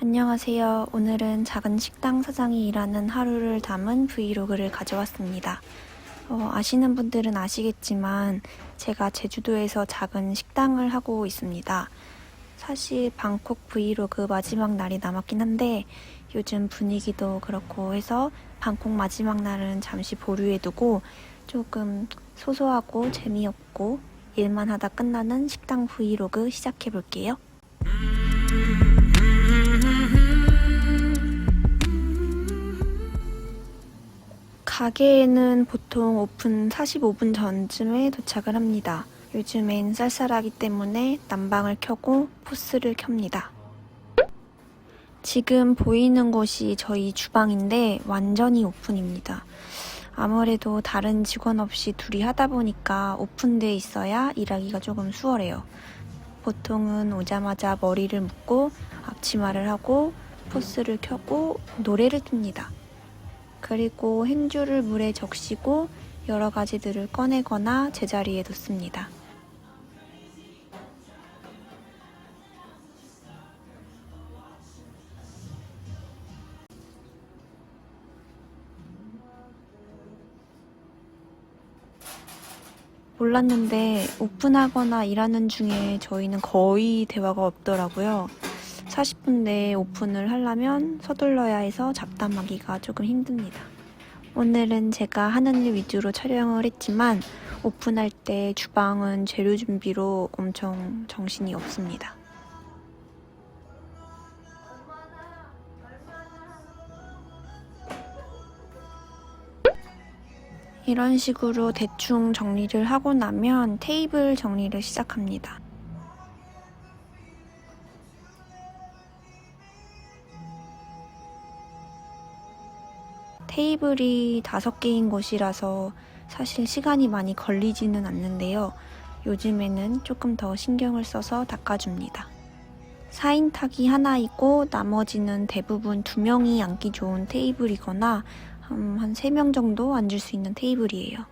안녕하세요. 오늘은 작은 식당 사장이 일하는 하루를 담은 브이로그를 가져왔습니다. 어, 아시는 분들은 아시겠지만 제가 제주도에서 작은 식당을 하고 있습니다. 사실 방콕 브이로그 마지막 날이 남았긴 한데 요즘 분위기도 그렇고 해서 방콕 마지막 날은 잠시 보류해 두고 조금 소소하고 재미없고 일만 하다 끝나는 식당 브이로그 시작해 볼게요. 가게에는 보통 오픈 45분 전쯤에 도착을 합니다. 요즘엔 쌀쌀하기 때문에 난방을 켜고 포스를 켭니다. 지금 보이는 곳이 저희 주방인데 완전히 오픈입니다. 아무래도 다른 직원 없이 둘이 하다 보니까 오픈돼 있어야 일하기가 조금 수월해요. 보통은 오자마자 머리를 묶고 앞치마를 하고 포스를 켜고 노래를 틉니다. 그리고 행주를 물에 적시고 여러 가지들을 꺼내거나 제자리에 뒀습니다. 몰랐는데 오픈하거나 일하는 중에 저희는 거의 대화가 없더라고요. 40분 내에 오픈을 하려면 서둘러야 해서 잡담하기가 조금 힘듭니다. 오늘은 제가 하는 일 위주로 촬영을 했지만 오픈할 때 주방은 재료 준비로 엄청 정신이 없습니다. 이런 식으로 대충 정리를 하고 나면 테이블 정리를 시작합니다. 테이블이 다섯 개인 곳이라서 사실 시간이 많이 걸리지는 않는데요. 요즘에는 조금 더 신경을 써서 닦아줍니다. 4인 탁이 하나 있고 나머지는 대부분 두 명이 앉기 좋은 테이블이거나 음, 한 3명 정도 앉을 수 있는 테이블이에요.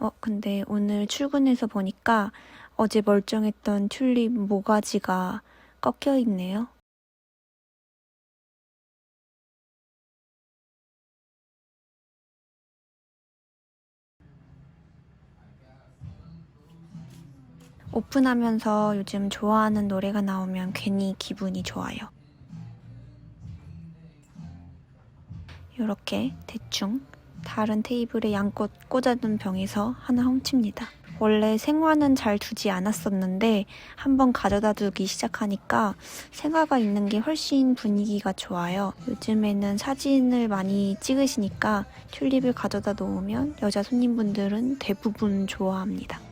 어, 근데 오늘 출근해서 보니까 어제 멀쩡했던 튤립 모가지가 꺾여 있네요. 오픈하면서 요즘 좋아하는 노래가 나오면 괜히 기분이 좋아요. 이렇게 대충 다른 테이블에 양껏 꽂아둔 병에서 하나 훔칩니다. 원래 생화는 잘 두지 않았었는데 한번 가져다 두기 시작하니까 생화가 있는 게 훨씬 분위기가 좋아요. 요즘에는 사진을 많이 찍으시니까 튤립을 가져다 놓으면 여자 손님분들은 대부분 좋아합니다.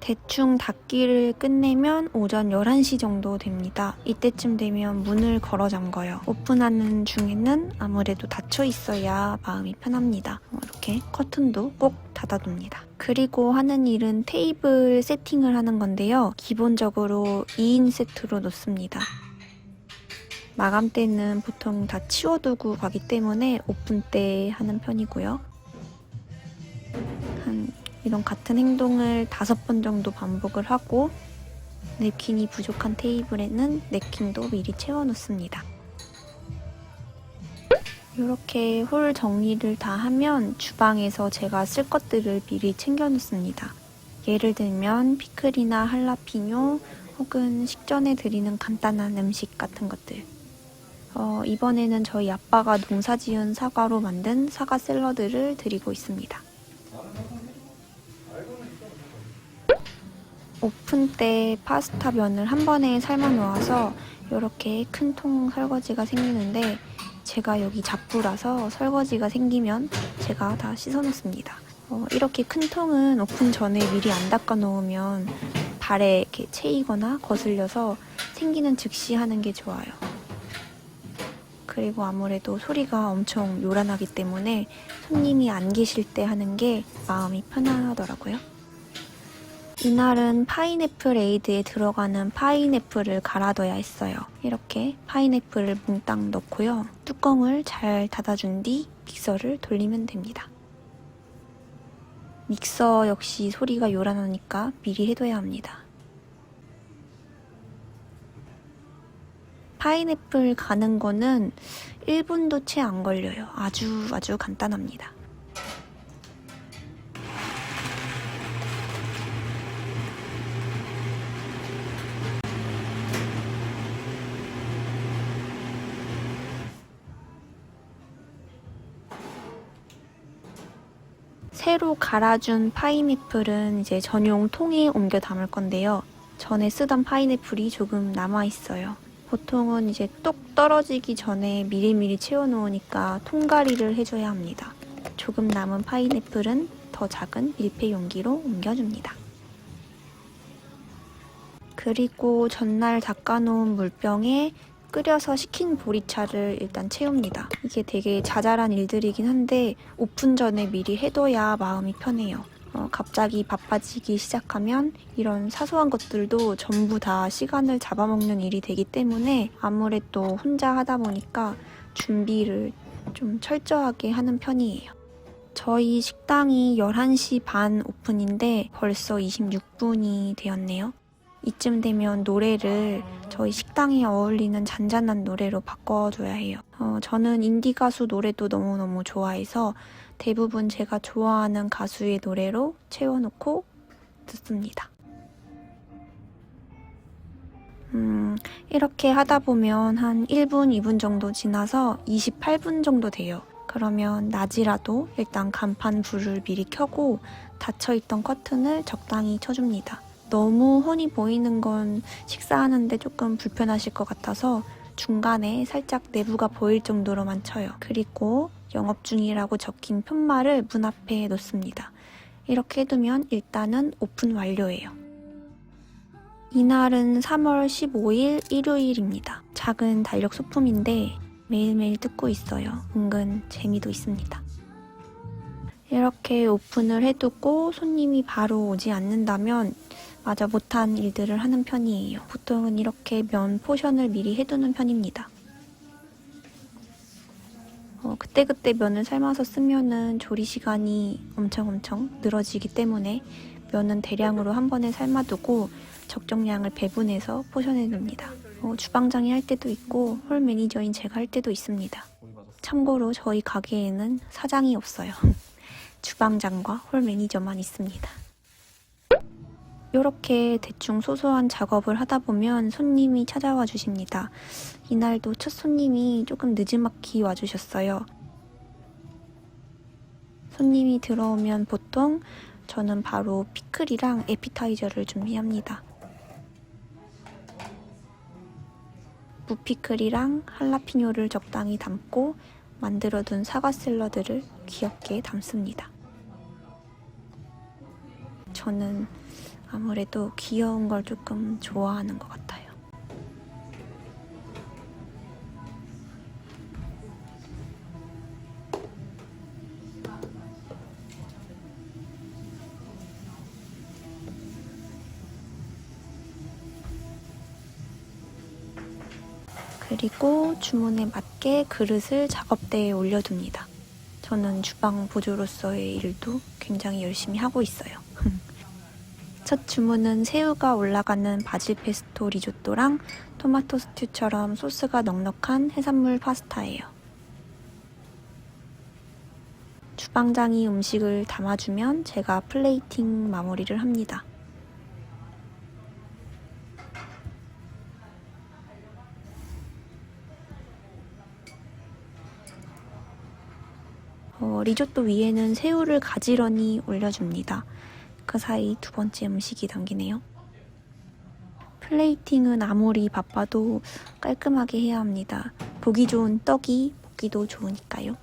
대충 닫기를 끝내면 오전 11시 정도 됩니다. 이때쯤 되면 문을 걸어 잠궈요. 오픈하는 중에는 아무래도 닫혀 있어야 마음이 편합니다. 어, 이렇게 커튼도 꼭 닫아둡니다. 그리고 하는 일은 테이블 세팅을 하는 건데요. 기본적으로 2인 세트로 놓습니다. 마감 때는 보통 다 치워두고 가기 때문에 오픈 때 하는 편이고요. 한 이런 같은 행동을 다섯 번 정도 반복을 하고 냅킨이 부족한 테이블에는 냅킨도 미리 채워놓습니다. 이렇게 홀 정리를 다 하면 주방에서 제가 쓸 것들을 미리 챙겨놓습니다. 예를 들면 피클이나 할라피뇨 혹은 식전에 드리는 간단한 음식 같은 것들. 어, 이번에는 저희 아빠가 농사 지은 사과로 만든 사과 샐러드를 드리고 있습니다. 오픈 때 파스타 면을 한 번에 삶아 놓아서 이렇게 큰 통 설거지가 생기는데 제가 여기 잡부라서 설거지가 생기면 제가 다 씻어 놓습니다. 어, 이렇게 큰 통은 오픈 전에 미리 안 닦아 놓으면 발에 이렇게 채이거나 거슬려서 생기는 즉시 하는 게 좋아요. 그리고 아무래도 소리가 엄청 요란하기 때문에 손님이 안 계실 때 하는 게 마음이 편하더라고요. 이날은 파인애플 에이드에 들어가는 파인애플을 갈아둬야 했어요. 이렇게 파인애플을 몽땅 넣고요. 뚜껑을 잘 닫아준 뒤 믹서를 돌리면 됩니다. 믹서 역시 소리가 요란하니까 미리 해둬야 합니다. 파인애플 가는 거는 1분도 채 안 걸려요. 아주 아주 간단합니다. 새로 갈아준 파인애플은 이제 전용 통에 옮겨 담을 건데요. 전에 쓰던 파인애플이 조금 남아 있어요. 보통은 이제 똑 떨어지기 전에 미리미리 채워놓으니까 통가리를 해줘야 합니다. 조금 남은 파인애플은 더 작은 밀폐 용기로 옮겨줍니다. 그리고 전날 닦아놓은 물병에 끓여서 식힌 보리차를 일단 채웁니다. 이게 되게 자잘한 일들이긴 한데 오픈 전에 미리 해둬야 마음이 편해요. 어, 갑자기 바빠지기 시작하면 이런 사소한 것들도 전부 다 시간을 잡아먹는 일이 되기 때문에 아무래도 혼자 하다 보니까 준비를 좀 철저하게 하는 편이에요. 저희 식당이 11시 반 오픈인데 벌써 26분이 되었네요. 이쯤 되면 노래를 저희 식당에 어울리는 잔잔한 노래로 바꿔줘야 해요. 어, 저는 인디 가수 노래도 너무너무 좋아해서 대부분 제가 좋아하는 가수의 노래로 채워놓고 듣습니다. 음, 이렇게 하다 보면 한 1분, 2분 정도 지나서 28분 정도 돼요. 그러면 낮이라도 일단 간판 불을 미리 켜고 닫혀있던 커튼을 적당히 쳐줍니다. 너무 훤히 보이는 건 식사하는데 조금 불편하실 것 같아서 중간에 살짝 내부가 보일 정도로만 쳐요. 그리고 영업 중이라고 적힌 편말을 문 앞에 놓습니다. 이렇게 해두면 일단은 오픈 완료예요. 이날은 3월 15일 일요일입니다. 작은 달력 소품인데 매일매일 뜯고 있어요. 은근 재미도 있습니다. 이렇게 오픈을 해두고 손님이 바로 오지 않는다면 마저 못한 일들을 하는 편이에요. 보통은 이렇게 면 포션을 미리 해두는 편입니다. 어, 그때그때 면을 삶아서 쓰면은 조리 시간이 엄청 엄청 늘어지기 때문에 면은 대량으로 한 번에 삶아두고 적정량을 배분해서 포션해 둡니다. 어, 주방장이 할 때도 있고 홀 매니저인 제가 할 때도 있습니다. 참고로 저희 가게에는 사장이 없어요. 주방장과 홀 매니저만 있습니다. 이렇게 대충 소소한 작업을 하다 보면 손님이 찾아와 주십니다. 이날도 첫 손님이 조금 늦지막히 와주셨어요. 손님이 들어오면 보통 저는 바로 피클이랑 에피타이저를 준비합니다. 무피클이랑 할라피뇨를 적당히 담고 만들어둔 사과 샐러드를 귀엽게 담습니다. 저는 아무래도 귀여운 걸 조금 좋아하는 것 같아요. 그리고 주문에 맞게 그릇을 작업대에 올려둡니다. 저는 주방 보조로서의 일도 굉장히 열심히 하고 있어요. 첫 주문은 새우가 올라가는 바질 페스토 리조또랑 토마토 스튜처럼 소스가 넉넉한 해산물 파스타예요. 주방장이 음식을 담아주면 제가 플레이팅 마무리를 합니다. 어, 리조또 위에는 새우를 가지런히 올려줍니다. 그 사이 두 번째 음식이 담기네요. 플레이팅은 아무리 바빠도 깔끔하게 해야 합니다. 보기 좋은 떡이 먹기도 좋으니까요.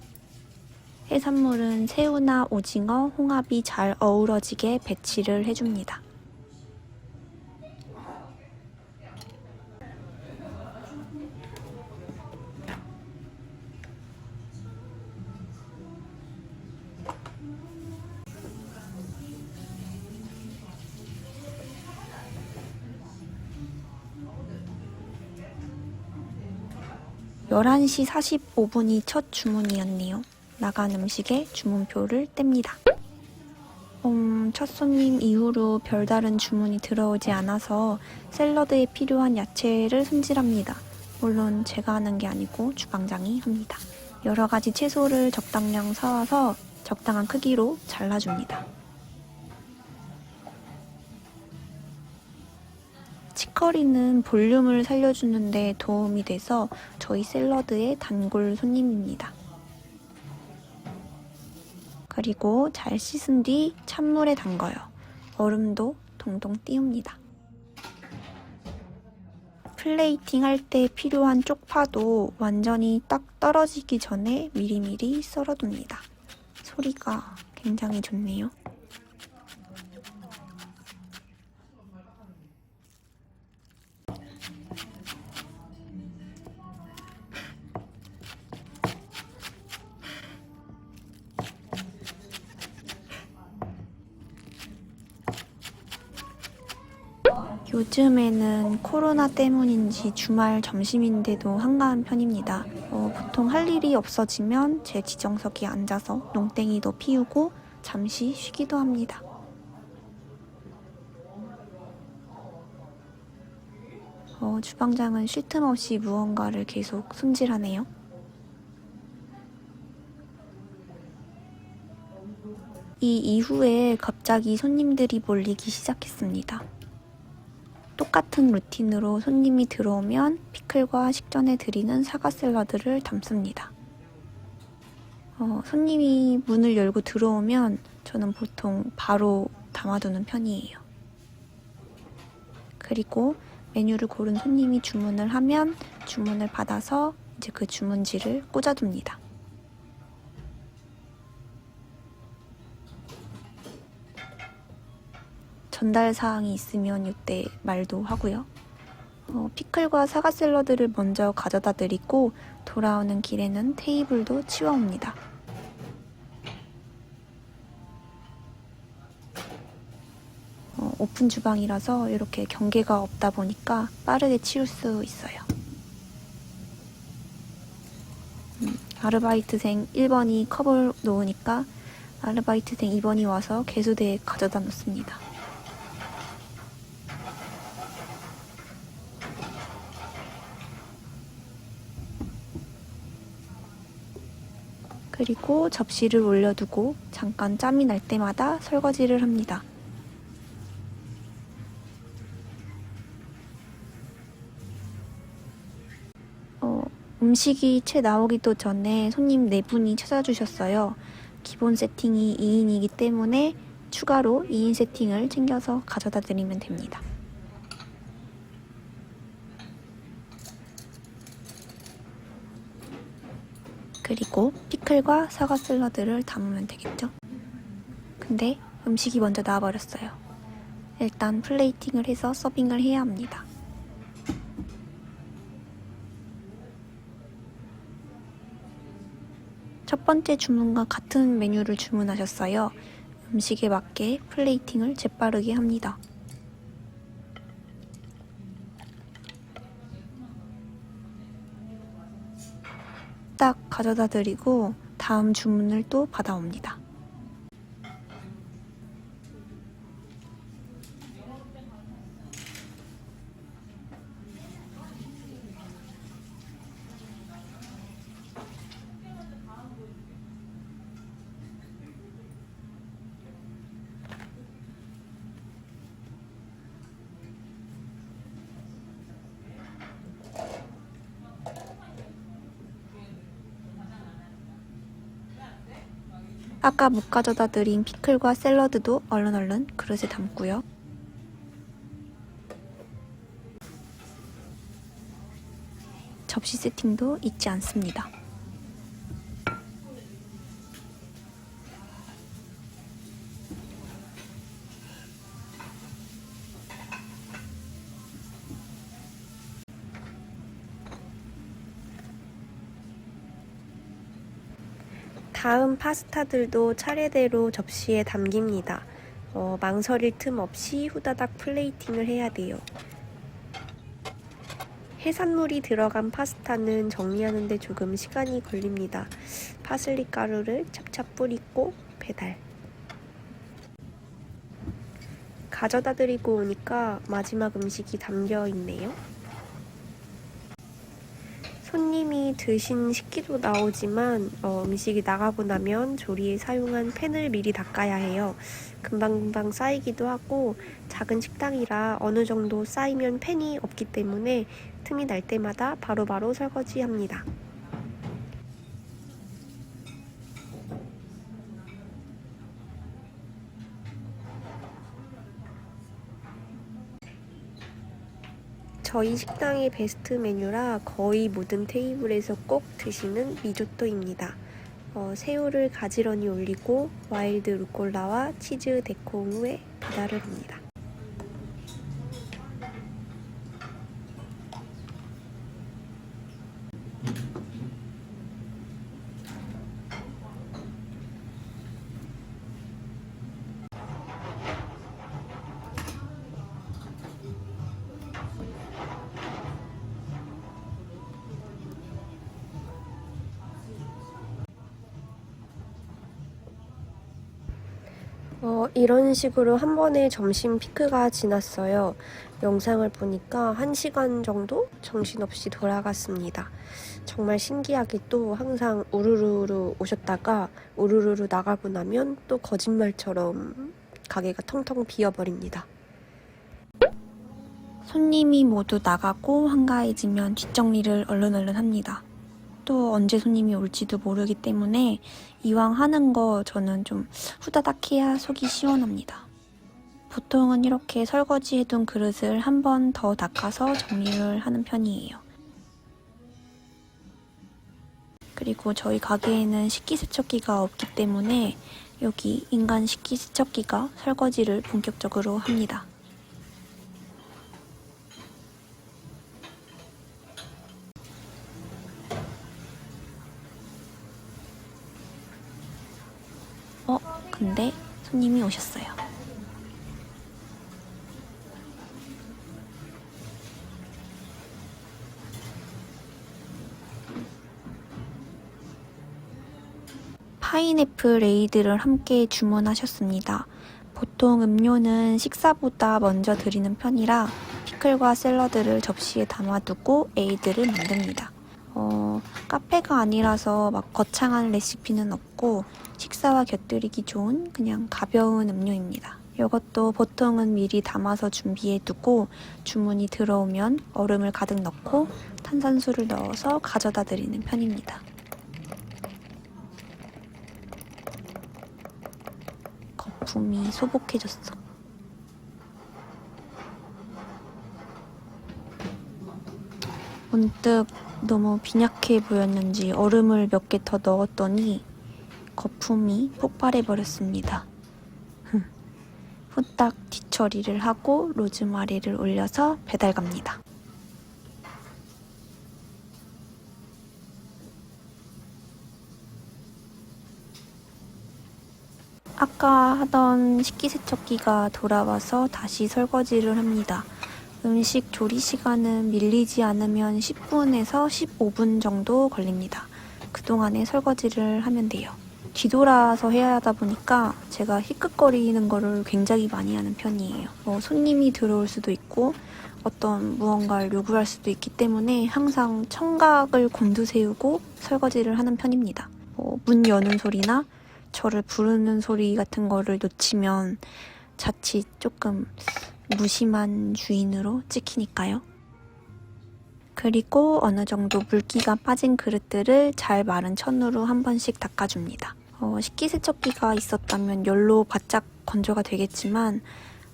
해산물은 새우나 오징어, 홍합이 잘 어우러지게 배치를 해줍니다. 열한 시 45분이 첫 주문이었네요. 나간 음식에 주문표를 뗍니다. 음, 첫 손님 이후로 별다른 주문이 들어오지 않아서 샐러드에 필요한 야채를 손질합니다. 물론 제가 하는 게 아니고 주방장이 합니다. 여러 가지 채소를 적당량 사와서 적당한 크기로 잘라줍니다. 치커리는 볼륨을 살려주는데 도움이 돼서 저희 샐러드의 단골 손님입니다. 그리고 잘 씻은 뒤 찬물에 담가요. 얼음도 동동 띄웁니다. 플레이팅 할 때 필요한 쪽파도 완전히 딱 떨어지기 전에 미리미리 썰어둡니다. 소리가 굉장히 좋네요. 요즘에는 코로나 때문인지 주말 점심인데도 한가한 편입니다. 어, 보통 할 일이 없어지면 제 지정석에 앉아서 농땡이도 피우고 잠시 쉬기도 합니다. 어, 주방장은 쉴 틈 없이 무언가를 계속 손질하네요. 이 이후에 갑자기 손님들이 몰리기 시작했습니다. 똑같은 루틴으로 손님이 들어오면 피클과 식전에 드리는 사과 샐러드를 담습니다. 어, 손님이 문을 열고 들어오면 저는 보통 바로 담아두는 편이에요. 그리고 메뉴를 고른 손님이 주문을 하면 주문을 받아서 이제 그 주문지를 꽂아둡니다. 전달 사항이 있으면 이때 말도 하고요. 어, 피클과 사과 샐러드를 먼저 가져다 드리고 돌아오는 길에는 테이블도 치워옵니다. 어, 오픈 주방이라서 이렇게 경계가 없다 보니까 빠르게 치울 수 있어요. 음, 아르바이트생 1번이 컵을 놓으니까 아르바이트생 2번이 와서 개수대에 가져다 놓습니다. 그리고 접시를 올려두고 잠깐 짬이 날 때마다 설거지를 합니다. 어, 음식이 채 나오기도 전에 손님 4분이 찾아주셨어요. 기본 세팅이 2인이기 때문에 추가로 2인 세팅을 챙겨서 가져다 드리면 됩니다. 그리고 피클과 사과 샐러드를 담으면 되겠죠? 근데 음식이 먼저 나와버렸어요. 일단 플레이팅을 해서 서빙을 해야 합니다. 첫 번째 주문과 같은 메뉴를 주문하셨어요. 음식에 맞게 플레이팅을 재빠르게 합니다. 딱 가져다 드리고 다음 주문을 또 받아옵니다. 아까 못 가져다 드린 피클과 샐러드도 얼른 얼른 그릇에 담고요. 접시 세팅도 잊지 않습니다. 다음 파스타들도 차례대로 접시에 담깁니다. 어, 망설일 틈 없이 후다닥 플레이팅을 해야 돼요. 해산물이 들어간 파스타는 정리하는데 조금 시간이 걸립니다. 파슬리 가루를 찹찹 뿌리고 배달. 가져다 드리고 오니까 마지막 음식이 담겨 있네요. 손님이 드신 식기도 나오지만 어, 음식이 나가고 나면 조리에 사용한 팬을 미리 닦아야 해요. 금방금방 쌓이기도 하고 작은 식당이라 어느 정도 쌓이면 팬이 없기 때문에 틈이 날 때마다 바로바로 설거지합니다. 저희 식당의 베스트 메뉴라 거의 모든 테이블에서 꼭 드시는 미조또입니다. 어, 새우를 가지런히 올리고 와일드 루꼴라와 치즈 데코 후에 배달을 합니다. 이런 식으로 한 번에 점심 피크가 지났어요. 영상을 보니까 1시간 정도 정신없이 돌아갔습니다. 정말 신기하게 또 항상 우르르르 오셨다가 우르르르 나가고 나면 또 거짓말처럼 가게가 텅텅 비어버립니다. 손님이 모두 나가고 한가해지면 뒷정리를 얼른 얼른 합니다. 또 언제 손님이 올지도 모르기 때문에 이왕 하는 거 저는 좀 후다닥 해야 속이 시원합니다. 보통은 이렇게 설거지 해둔 그릇을 한 번 더 닦아서 정리를 하는 편이에요. 그리고 저희 가게에는 식기세척기가 없기 때문에 여기 인간 식기세척기가 설거지를 본격적으로 합니다. 어, 근데 손님이 오셨어요. 파인애플 레이드를 함께 주문하셨습니다. 보통 음료는 식사보다 먼저 드리는 편이라 피클과 샐러드를 접시에 담아두고 에이드를 만듭니다. 어, 카페가 아니라서 막 거창한 레시피는 없고 식사와 곁들이기 좋은 그냥 가벼운 음료입니다. 이것도 보통은 미리 담아서 준비해 두고 주문이 들어오면 얼음을 가득 넣고 탄산수를 넣어서 가져다 드리는 편입니다. 거품이 소복해졌어. 문득 너무 빈약해 보였는지 얼음을 몇 개 더 넣었더니 거품이 폭발해 버렸습니다. 후딱 뒤처리를 하고 로즈마리를 올려서 배달 갑니다. 아까 하던 식기세척기가 돌아와서 다시 설거지를 합니다. 음식 조리 시간은 밀리지 않으면 10분에서 15분 정도 걸립니다. 그동안에 설거지를 하면 돼요. 뒤돌아서 해야 하다 보니까 제가 희끗거리는 거를 굉장히 많이 하는 편이에요. 뭐 손님이 들어올 수도 있고 어떤 무언가를 요구할 수도 있기 때문에 항상 청각을 곤두세우고 설거지를 하는 편입니다. 뭐 문 여는 소리나 저를 부르는 소리 같은 거를 놓치면 자칫 조금 무심한 주인으로 찍히니까요. 그리고 어느 정도 물기가 빠진 그릇들을 잘 마른 천으로 한 번씩 닦아줍니다. 어, 식기세척기가 있었다면 열로 바짝 건조가 되겠지만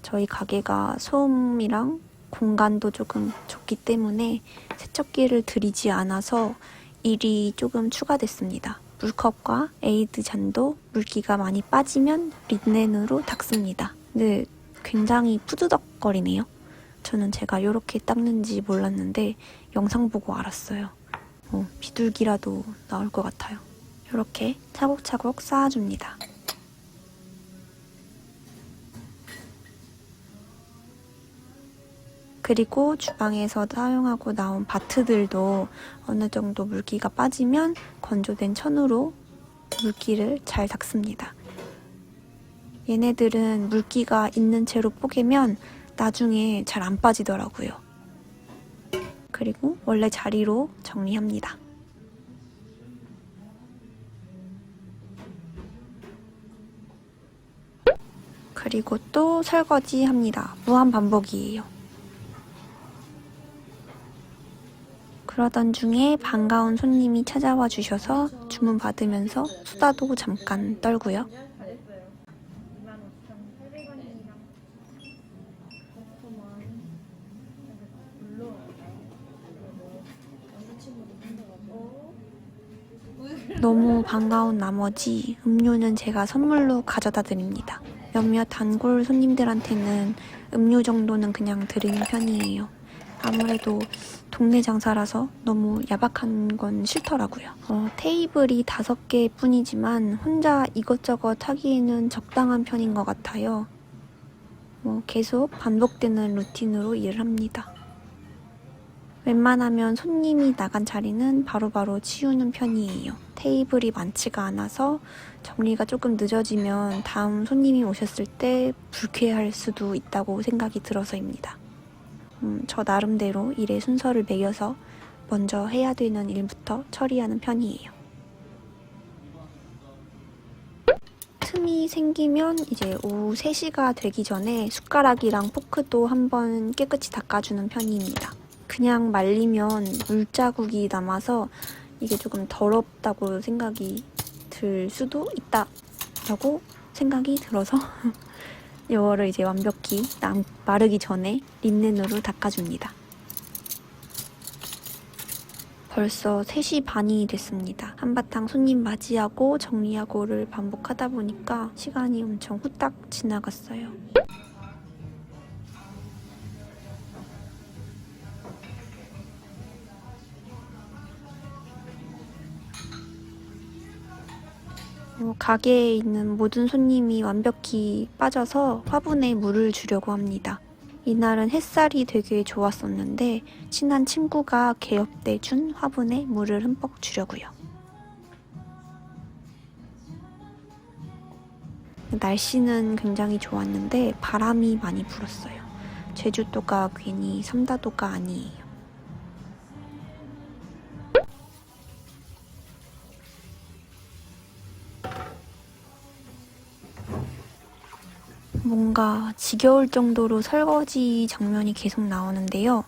저희 가게가 소음이랑 공간도 조금 좁기 때문에 세척기를 들이지 않아서 일이 조금 추가됐습니다. 물컵과 에이드 잔도 물기가 많이 빠지면 린넨으로 닦습니다. 근데 굉장히 푸드덕거리네요. 저는 제가 이렇게 닦는지 몰랐는데 영상 보고 알았어요. 어, 비둘기라도 나올 것 같아요. 이렇게 차곡차곡 쌓아줍니다. 그리고 주방에서 사용하고 나온 바트들도 어느 정도 물기가 빠지면 건조된 천으로 물기를 잘 닦습니다. 얘네들은 물기가 있는 채로 뽀개면 나중에 잘 안 빠지더라고요. 그리고 원래 자리로 정리합니다. 그리고 또 설거지 합니다. 무한 반복이에요. 그러던 중에 반가운 손님이 찾아와 주셔서 주문 받으면서 수다도 잠깐 떨고요. 25,800원이랑 버터만 물로 남자친구도 한다고 너무 반가운 나머지 음료는 제가 선물로 가져다 드립니다. 몇몇 단골 손님들한테는 음료 정도는 그냥 드리는 편이에요. 아무래도 동네 장사라서 너무 야박한 건 싫더라고요. 어, 테이블이 다섯 개 뿐이지만 혼자 이것저것 하기에는 적당한 편인 것 같아요. 뭐 계속 반복되는 루틴으로 일을 합니다. 웬만하면 손님이 나간 자리는 바로 바로 치우는 편이에요. 테이블이 많지가 않아서 정리가 조금 늦어지면 다음 손님이 오셨을 때 불쾌할 수도 있다고 생각이 들어서입니다. 음, 저 나름대로 일의 순서를 매겨서 먼저 해야 되는 일부터 처리하는 편이에요. 틈이 생기면 이제 오후 3시가 되기 전에 숟가락이랑 포크도 한번 깨끗이 닦아주는 편입니다. 그냥 말리면 물자국이 남아서 이게 조금 더럽다고 생각이 들 수도 있다라고 생각이 들어서 이거를 이제 완벽히 남, 마르기 전에 린넨으로 닦아줍니다. 벌써 3시 반이 됐습니다. 한바탕 손님 맞이하고 정리하고를 반복하다 보니까 시간이 엄청 후딱 지나갔어요. 어, 가게에 있는 모든 손님이 완벽히 빠져서 화분에 물을 주려고 합니다. 이날은 햇살이 되게 좋았었는데 친한 친구가 개업대 준 화분에 물을 흠뻑 주려고요. 날씨는 굉장히 좋았는데 바람이 많이 불었어요. 제주도가 괜히 삼다도가 아니에요. 뭔가 지겨울 정도로 설거지 장면이 계속 나오는데요.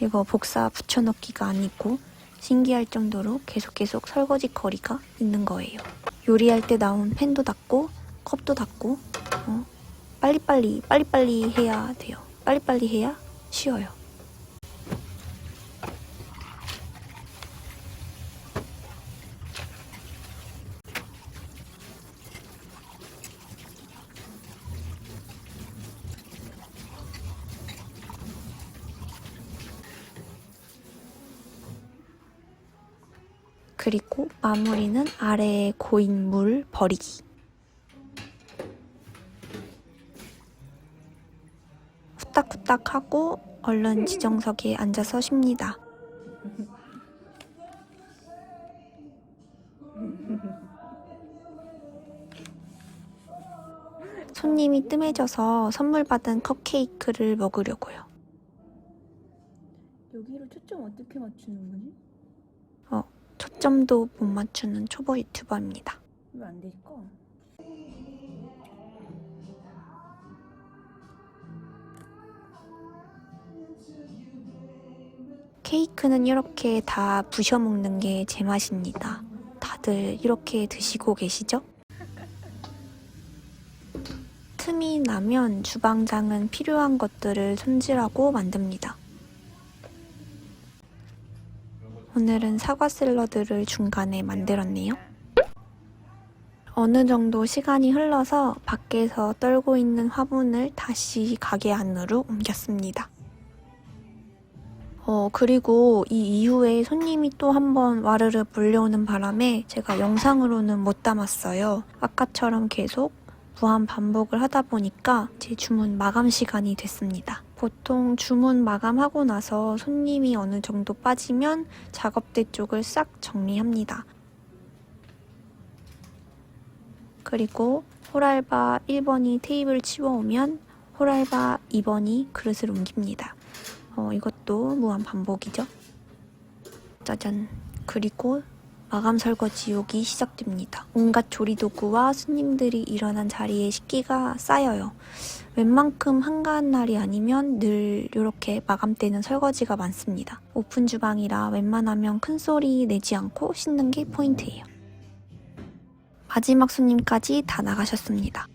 이거 복사 붙여넣기가 아니고 신기할 정도로 계속 계속 설거지 거리가 있는 거예요. 요리할 때 나온 팬도 닦고 컵도 닦고 어, 빨리빨리 빨리빨리 해야 돼요. 빨리빨리 해야 쉬어요. 그리고 마무리는 아래에 고인 물 버리기. 후딱후딱 하고 얼른 지정석에 앉아서 쉽니다. 손님이 뜸해져서 선물 받은 컵케이크를 먹으려고요. 여기로 초점 어떻게 맞추는 거지? 초점도 못 맞추는 초보 유튜버입니다. 왜 안 될까? 케이크는 이렇게 다 부셔 먹는 게 제 맛입니다. 다들 이렇게 드시고 계시죠? 틈이 나면 주방장은 필요한 것들을 손질하고 만듭니다. 오늘은 사과 샐러드를 중간에 만들었네요. 어느 정도 시간이 흘러서 밖에서 떨고 있는 화분을 다시 가게 안으로 옮겼습니다. 어, 그리고 이 이후에 손님이 또 한 번 와르르 몰려오는 바람에 제가 영상으로는 못 담았어요. 아까처럼 계속 무한 반복을 하다 보니까 제 주문 마감 시간이 됐습니다. 보통 주문 마감하고 나서 손님이 어느 정도 빠지면 작업대 쪽을 싹 정리합니다. 그리고 홀알바 1번이 테이블 치워오면 홀알바 2번이 그릇을 옮깁니다. 어, 이것도 무한 반복이죠. 짜잔. 그리고 마감 설거지 욕이 시작됩니다. 온갖 조리도구와 손님들이 일어난 자리에 식기가 쌓여요. 웬만큼 한가한 날이 아니면 늘 이렇게 마감되는 설거지가 많습니다. 오픈 주방이라 웬만하면 큰 소리 내지 않고 씻는 게 포인트예요. 마지막 손님까지 다 나가셨습니다.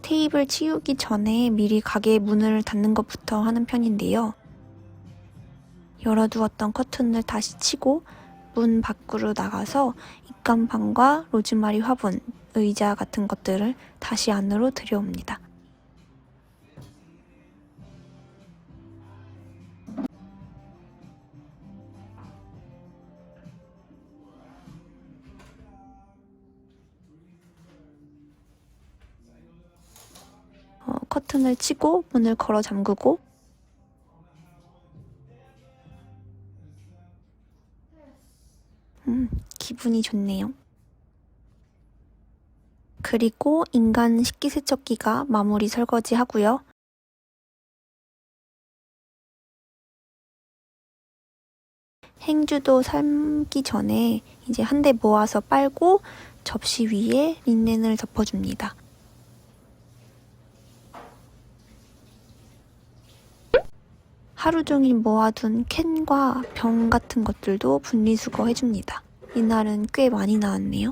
테이블 치우기 전에 미리 가게 문을 닫는 것부터 하는 편인데요. 열어두었던 커튼을 다시 치고 문 밖으로 나가서 입간판과 로즈마리 화분, 의자 같은 것들을 다시 안으로 들여옵니다. 어, 커튼을 치고 문을 걸어 잠그고 음, 기분이 좋네요. 그리고 인간 식기세척기가 마무리 설거지 하고요. 행주도 삶기 전에 이제 한 대 모아서 빨고 접시 위에 린넨을 덮어줍니다. 하루 종일 모아둔 캔과 병 같은 것들도 분리수거 해줍니다. 이날은 꽤 많이 나왔네요.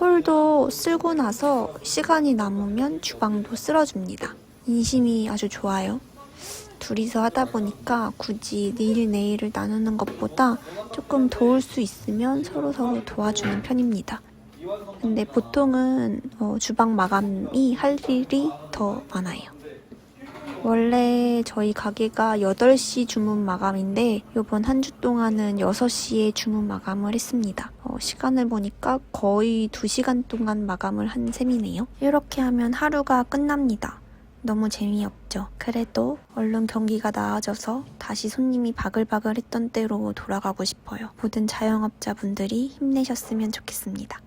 홀도 쓸고 나서 시간이 남으면 주방도 쓸어줍니다. 인심이 아주 좋아요. 둘이서 하다 보니까 굳이 내일 내일을 나누는 것보다 조금 도울 수 있으면 서로 서로 도와주는 편입니다. 근데 보통은 어, 주방 마감이 할 일이 더 많아요. 원래 저희 가게가 8시 주문 마감인데 이번 한 주 동안은 6시에 주문 마감을 했습니다. 어, 시간을 보니까 거의 2시간 동안 마감을 한 셈이네요. 이렇게 하면 하루가 끝납니다. 너무 재미없죠. 그래도 얼른 경기가 나아져서 다시 손님이 바글바글 했던 때로 돌아가고 싶어요. 모든 자영업자분들이 힘내셨으면 좋겠습니다.